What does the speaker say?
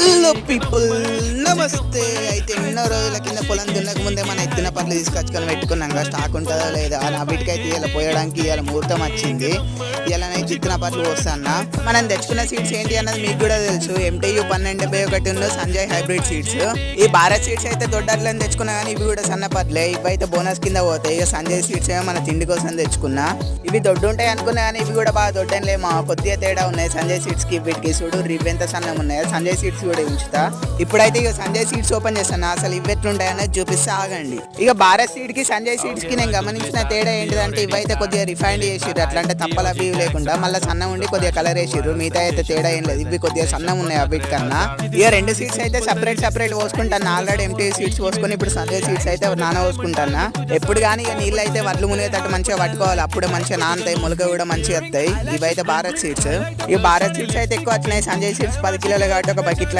Hello people నమస్తే అయితే ఎన్నో రోజుల కింద పొలం దున్నక ముందే మన ఎత్తిన పనులు తీసుకొచ్చుకొని పెట్టుకున్నాం కదా. స్టాక్ ఉంటుందా లేదా? నా వీటికైతే ఇలా పోయడానికి ఇలా ముహూర్తం వచ్చింది. మధ్యలోనే నేను పట్లు పనులు మనం తెచ్చుకున్న సీడ్స్ ఏంటి అన్నది మీకు కూడా తెలుసు. ఎంటీయు పన్నెండు డెబ్బై ఒకటి ఉన్న సంజయ్ హైబ్రిడ్ సీడ్స్ ఈ భారత్ సీడ్స్ అయితే దొడ్డట్లని తెచ్చుకున్నా కానీ ఇవి కూడా సన్న పట్లే. ఇవి అయితే బోనస్ కింద పోతాయి. ఇక సంజయ్ సీడ్స్ ఏమో మన తిండి కోసం తెచ్చుకున్నా. ఇవి దొడ్డు ఉంటాయి అనుకున్నా కానీ ఇవి కూడా బాగా దొడ్డనిలే మా కొద్దిగా తేడా ఉన్నాయి. సంజయ్ సీడ్స్కి వీటికి చూడు రివ్ ఎంత సన్నం ఉన్నాయి. సంజయ్ సీడ్స్ కూడా ఉంచుతా. ఇప్పుడైతే ఇక సంజయ్ సీడ్స్ ఓపెన్ చేస్తాను అసలు ఇవి ఎట్లుంటాయి అనేది చూపిస్తే ఆగండి. ఇక భారత్ సీడ్కి సంజయ్ సీడ్స్కి నేను గమనించిన తేడా ఏంటిదంటే ఇవైతే కొద్దిగా రిఫైండ్ చేసిర్రు. అట్లా అంటే తప్పలు అవి లేకుండా మళ్ళీ సన్నం ఉండి కొద్దిగా కలర్ వేసిర్రు. మిగతా అయితే తేడా ఏం లేదు. ఇవి కొద్దిగా సన్నం ఉన్నాయి అవిటి కన్నా. ఇక రెండు సీట్స్ అయితే సపరేట్ సపరేట్ పోసుకుంటాను ఆల్రెడీ ఎంటీ సీట్స్ పోసుకొని ఇప్పుడు సంజయ్ సీట్స్ అయితే నాన పోసుకుంటాను ఎప్పుడు కానీ ఇక నీళ్ళు అయితే వడ్లు మునిగేటట్టు మంచిగా పట్టుకోవాలి. అప్పుడే మంచిగా నానతాయి. మొలక కూడా మంచిగా వస్తాయి. ఇవైతే భారత్ సీట్స్ ఈ భారత్ సీట్స్ అయితే ఎక్కువ వచ్చినాయి. సంజయ్ సీట్స్ పది కిలోలు కాబట్టి ఒక బకెట్